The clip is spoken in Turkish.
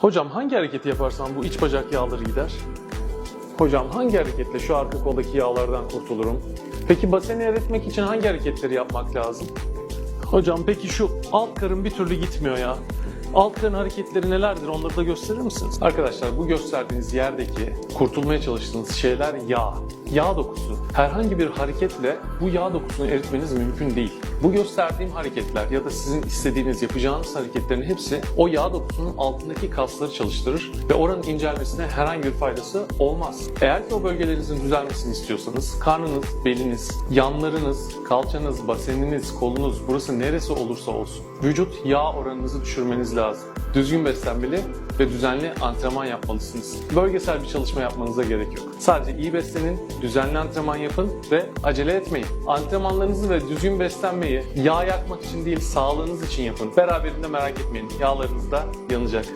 Hocam hangi hareketi yaparsam bu iç bacak yağları gider? Hocam hangi hareketle şu arka koldaki yağlardan kurtulurum? Peki baseni eritmek için hangi hareketleri yapmak lazım? Hocam peki şu alt karın bir türlü gitmiyor ya. Alt karın hareketleri nelerdir onları da gösterir misiniz? Arkadaşlar bu gösterdiğiniz yerdeki kurtulmaya çalıştığınız şeyler yağ. Yağ dokusu. Herhangi bir hareketle bu yağ dokusunu eritmeniz mümkün değil. Bu gösterdiğim hareketler ya da sizin istediğiniz yapacağınız hareketlerin hepsi o yağ dokusunun altındaki kasları çalıştırır ve oranın incelmesine herhangi bir faydası olmaz. Eğer ki o bölgelerinizin düzelmesini istiyorsanız karnınız, beliniz, yanlarınız, kalçanız, baseniniz, kolunuz burası neresi olursa olsun vücut yağ oranınızı düşürmeniz lazım. Düzgün beslenmeli ve düzenli antrenman yapmalısınız. Bölgesel bir çalışma yapmanıza gerek yok. Sadece iyi beslenin, düzenli antrenman yapın ve acele etmeyin. Antrenmanlarınızı ve düzgün beslenmeyi yağ yakmak için değil sağlığınız için yapın. Beraberinde merak etmeyin. Yağlarınız da yanacak.